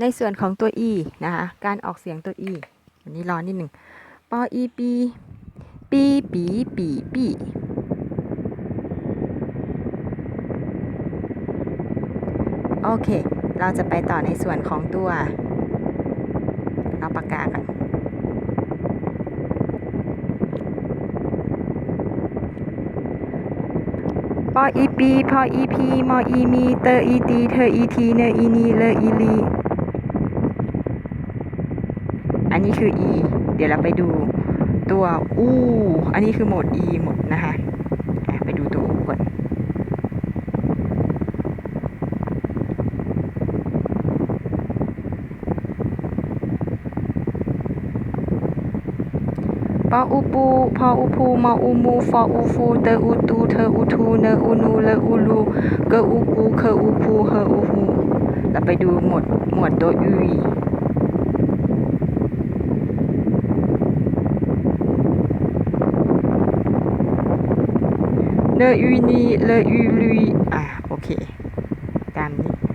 ในส่วนของตัว e นะคะ การออกเสียงตัว e วันนี้ร้อนนิดหนึ่งปออีปี ปีปีปีปีโอเค เราจะไปต่อในส่วนของตัว เอาปากกากัน ปออีปีพออีพีมออีมี เตออีตีเธออีทีเนออีนีเลออีลีอันนี้คือ e เดี๋ยวเราไปดูตัวอูอันนี้คือโหมด e หมดนะคะอะไปดูตัว u ก่อน ปออูปูพออูพูมออูมูฟออูฟูเตออูตูเธออูทูเนออูนูเลออูลูเกออูกูเคออูพูเฮออูฮูเราไปดูหมวดหมวดตัว u เนออูนีเลออูลุยอะโอเค ตามนี้